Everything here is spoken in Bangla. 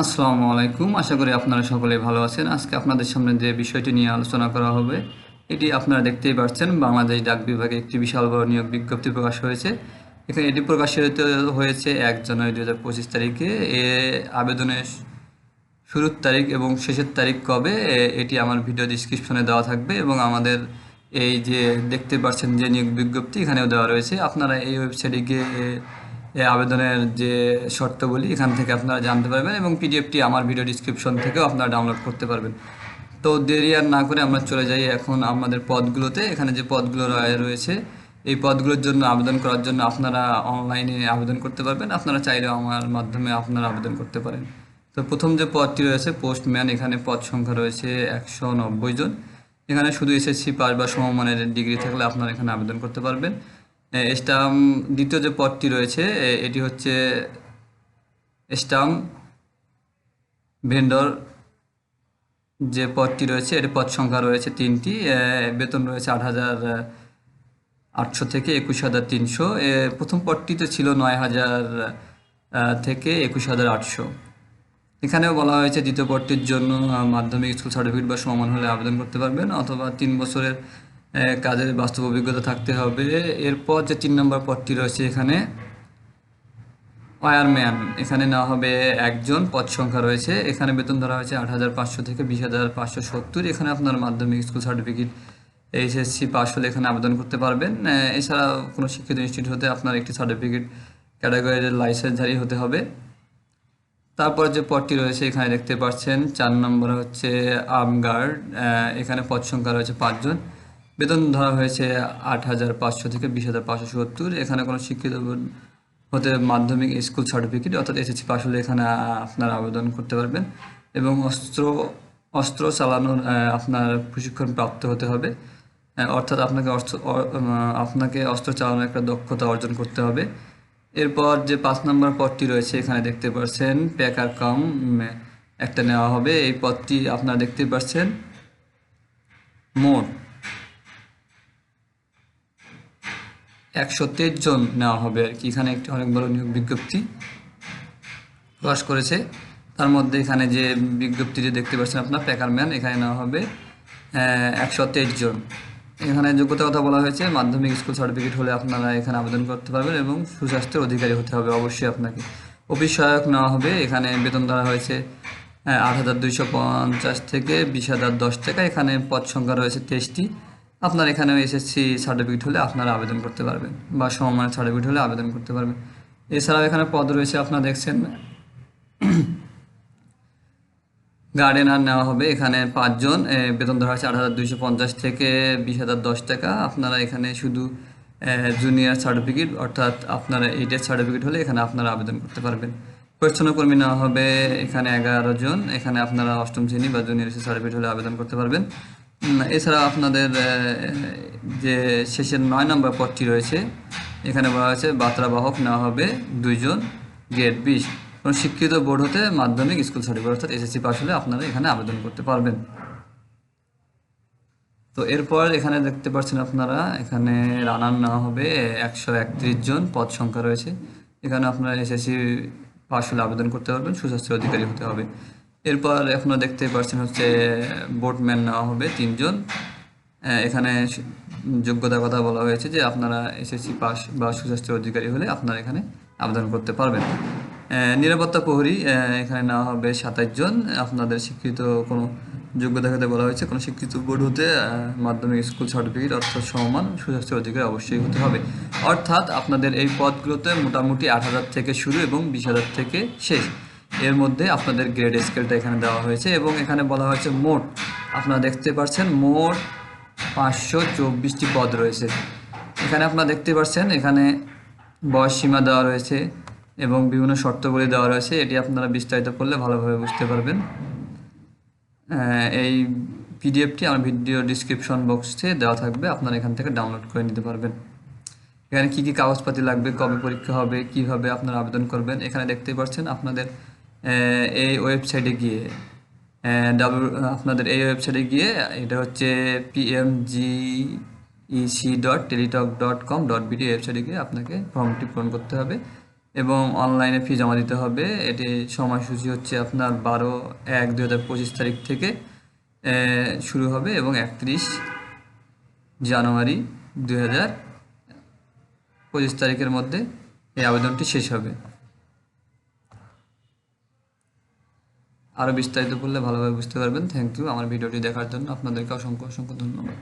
আসসালামু আলাইকুম। আশা করি আপনারা সকলে ভালো আছেন। আজকে আপনাদের সামনে যে বিষয়টি নিয়ে আলোচনা করা হবে, এটি আপনারা দেখতেই পাচ্ছেন বাংলাদেশ ডাক বিভাগে একটি বিশাল বড় নিয়োগ বিজ্ঞপ্তি প্রকাশ হয়েছে। এখানে এটি প্রকাশিত হয়েছে এক জানুয়ারি দু হাজার পঁচিশ তারিখে। এ আবেদনের শুরুর তারিখ এবং শেষের তারিখ কবে এটি আমার ভিডিও ডিসক্রিপশনে দেওয়া থাকবে এবং আমাদের এই যে দেখতে পাচ্ছেন যে নিয়োগ বিজ্ঞপ্তি এখানেও দেওয়া রয়েছে। আপনারা এই ওয়েবসাইটে গিয়ে আবেদনের যে শর্তাবলী এখান থেকে আপনারা জানতে পারবেন এবং পিডিএফটি আমার ভিডিও ডিসক্রিপশন থেকেও আপনারা ডাউনলোড করতে পারবেন। তো দেরি আর না করে আমরা চলে যাই এখন আমাদের পদগুলোতে। এখানে যে পদগুলো রয়ে- রয়েছে, এই পদগুলোর জন্য আবেদন করার জন্য আপনারা অনলাইনে আবেদন করতে পারবেন। আপনারা চাইলে আমার মাধ্যমে আপনারা আবেদন করতে পারেন। তো প্রথম যে পদটি রয়েছে পোস্টম্যান এখানে পদ সংখ্যা রয়েছে একশো নব্বই জন। এখানে শুধু এসএসসি পাস বা সমমানের ডিগ্রি থাকলে আপনারা এখানে আবেদন করতে পারবেন। স্টাম, দ্বিতীয় যে পদটি রয়েছে এটি হচ্ছে স্টাম ভেন্ডর যে পদটি রয়েছে, এর পদ সংখ্যা রয়েছে তিনটি বেতন রয়েছে আট হাজার আটশো থেকে একুশ হাজার তিনশো প্রথম পদটিতে ছিল নয় হাজার থেকে একুশ হাজার আটশো। এখানেও বলা হয়েছে দ্বিতীয় পদটির জন্য মাধ্যমিক স্কুল সার্টিফিকেট বা সমান হলে আবেদন করতে পারবেন, অথবা তিন বছরের কাজের বাস্তব অভিজ্ঞতা থাকতে হবে। এরপর যে তিন নম্বর পদটি রয়েছে এখানে ওয়ারম্যান এখানে নেওয়া হবে একজন, পদ সংখ্যা রয়েছে। এখানে বেতন ধরা হয়েছে আট হাজার পাঁচশো থেকে বিশ হাজার পাঁচশো সত্তর। এখানে আপনার মাধ্যমিক স্কুল সার্টিফিকেট এইচএসসি পাস হলে এখানে আবেদন করতে পারবেন। এছাড়া কোনো শিক্ষিত ইনস্টিটিউট হতে আপনার একটি সার্টিফিকেট ক্যাটাগরির লাইসেন্সধারী হতে হবে। তারপর যে পদটি রয়েছে এখানে দেখতে পাচ্ছেন, চার নম্বর হচ্ছে আর্মগার্ড এখানে পদ সংখ্যা রয়েছে পাঁচজন। বেতন ধরা হয়েছে আট হাজার পাঁচশো থেকে বিশ হাজার পাঁচশো সত্তর। এখানে কোনো শিক্ষিত হতে মাধ্যমিক স্কুল সার্টিফিকেট অর্থাৎ এসএসসি পাস হলে এখানে আপনার আবেদন করতে পারবেন এবং অস্ত্র অস্ত্র চালানোর আপনার প্রশিক্ষণ প্রাপ্ত হতে হবে। অর্থাৎ আপনাকে অস্ত্র আপনাকে অস্ত্র চালানোর একটা দক্ষতা অর্জন করতে হবে। এরপর যে পাঁচ নম্বর পদটি রয়েছে, এখানে দেখতে পাচ্ছেন, প্যাকার কাম একটা নেওয়া হবে। এই পদটি আপনারা দেখতে পাচ্ছেন। মোট একশো তেইশ জন নেওয়া হবে আর কি। এখানে একটি অনেক বড় নিয়োগ বিজ্ঞপ্তি প্রকাশ করেছে। তার মধ্যে এখানে যে বিজ্ঞপ্তি যে দেখতে পাচ্ছেন আপনার প্যাকারম্যান এখানে নেওয়া হবে একশো তেইশ জন। এখানে যোগ্যতার কথা বলা হয়েছে, মাধ্যমিক স্কুল সার্টিফিকেট হলে আপনারা এখানে আবেদন করতে পারবেন এবং সুস্বাস্থ্যের অধিকারী হতে হবে অবশ্যই আপনাকে। অফিস সহায়ক নেওয়া হবে, এখানে বেতন ধরা হয়েছে আট হাজার দুইশো পঞ্চাশ থেকে বিশ হাজার দশ টাকা। এখানে পদ সংখ্যা রয়েছে তেইশটি। আপনার এখানে এসএসসি সার্টিফিকেট হলে আপনারা আবেদন করতে পারবেন বা সমমানের সার্টিফিকেট হলে আবেদন করতে পারবেন। এছাড়াও এখানে পদ রয়েছে, আপনারা দেখছেন। গার্ডেনার নেওয়া হবে। এখানে পাঁচজন বেতন ধরা হচ্ছে আট হাজার দুইশো পঞ্চাশ থেকে বিশ হাজার দশ টাকা। আপনারা এখানে শুধু জুনিয়র সার্টিফিকেট অর্থাৎ আপনারা এইটের সার্টিফিকেট হলে এখানে আপনারা আবেদন করতে পারবেন। পরিচ্ছন্ন কর্মী নেওয়া হবে এখানে এগারো জন। এখানে আপনারা অষ্টম শ্রেণি বা জুনিয়র সার্টিফিকেট হলে আবেদন করতে পারবেন। এছাড়া আপনাদের যে শেষের নয় নম্বর পদটি রয়েছে, এখানে বলা হয়েছে বাত্রা বাহক নেওয়া হবে দুইজন গেট বিশ। কোনো শিক্ষিত বোর্ড হতে মাধ্যমিক স্কুল সার্টিফিকেট অর্থাৎ এসএসসি পাস হলে আপনারা এখানে আবেদন করতে পারবেন। তো এরপর এখানে দেখতে পাচ্ছেন আপনারা, এখানে রানার নেওয়া হবে একশো একত্রিশ জন, পদ সংখ্যা রয়েছে। এখানে আপনারা এসএসসি পাস হলে আবেদন করতে পারবেন সুস্বাস্থ্য অধিকারী হতে হবে। এরপর আপনারা দেখতে পাচ্ছেন হচ্ছে বোটম্যান নেওয়া হবে তিনজন। এখানে যোগ্যতার কথা বলা হয়েছে যে আপনারা এসএসসি পাস বা সুস্বাস্থ্য অধিকারী হলে আপনারা এখানে আবেদন করতে পারবেন। নিরাপত্তা প্রহরী এখানে নেওয়া হবে সাতাশ জন। আপনাদের শিক্ষিত কোনো যোগ্যতা ক্ষেত্রে বলা হয়েছে, কোনো শিক্ষিত বোর্ড হতে মাধ্যমিক স্কুল সার্টিফিকেট অর্থাৎ সমান সুস্বাস্থ্য অধিকারী অবশ্যই হতে হবে। অর্থাৎ আপনাদের এই পদগুলোতে মোটামুটি আট হাজার থেকে শুরু এবং বিশ হাজার থেকে শেষ। এর মধ্যে আপনাদের গ্রেড স্কেলটা এখানে দেওয়া হয়েছে এবং এখানে বলা হয়েছে মোট। আপনারা দেখতে পাচ্ছেন মোট পাঁচশো চব্বিশটি পদ রয়েছে। এখানে আপনারা দেখতে পাচ্ছেন এখানে বয়স সীমা দেওয়া রয়েছে এবং বিভিন্ন শর্তগুলি দেওয়া রয়েছে। এটি আপনারা বিস্তারিত করলে ভালোভাবে বুঝতে পারবেন। এই পিডিএফটি আমার ভিডিও ডিসক্রিপশন বক্সে দেওয়া থাকবে। আপনারা এখান থেকে ডাউনলোড করে নিতে পারবেন। এখানে কি কি কাগজপাতি লাগবে, কবে পরীক্ষা হবে, কীভাবে আপনারা আবেদন করবেন, এখানে দেখতেই পাচ্ছেন আপনাদের এই ওয়েবসাইটে গিয়ে ডাব্লিউ আপনাদের এই ওয়েবসাইটে গিয়ে, এটা হচ্ছে PMG EC dot Teletalk dot com dot BD ওয়েবসাইটে গিয়ে আপনাকে ফর্মটি পূরণ করতে হবে এবং অনলাইনে ফি জমা দিতে হবে। এটি সময়সূচি হচ্ছে আপনার বারো এক দু হাজার পঁচিশ তারিখ থেকে শুরু হবে এবং একত্রিশ জানুয়ারি দুই হাজার পঁচিশ তারিখের মধ্যে এই আবেদনটি শেষ হবে। আরও বিস্তারিত করলে ভালোভাবে বুঝতে পারবেন। থ্যাংক ইউ আমার ভিডিওটি দেখার জন্য আপনাদেরকে অসংখ্য অসংখ্য ধন্যবাদ।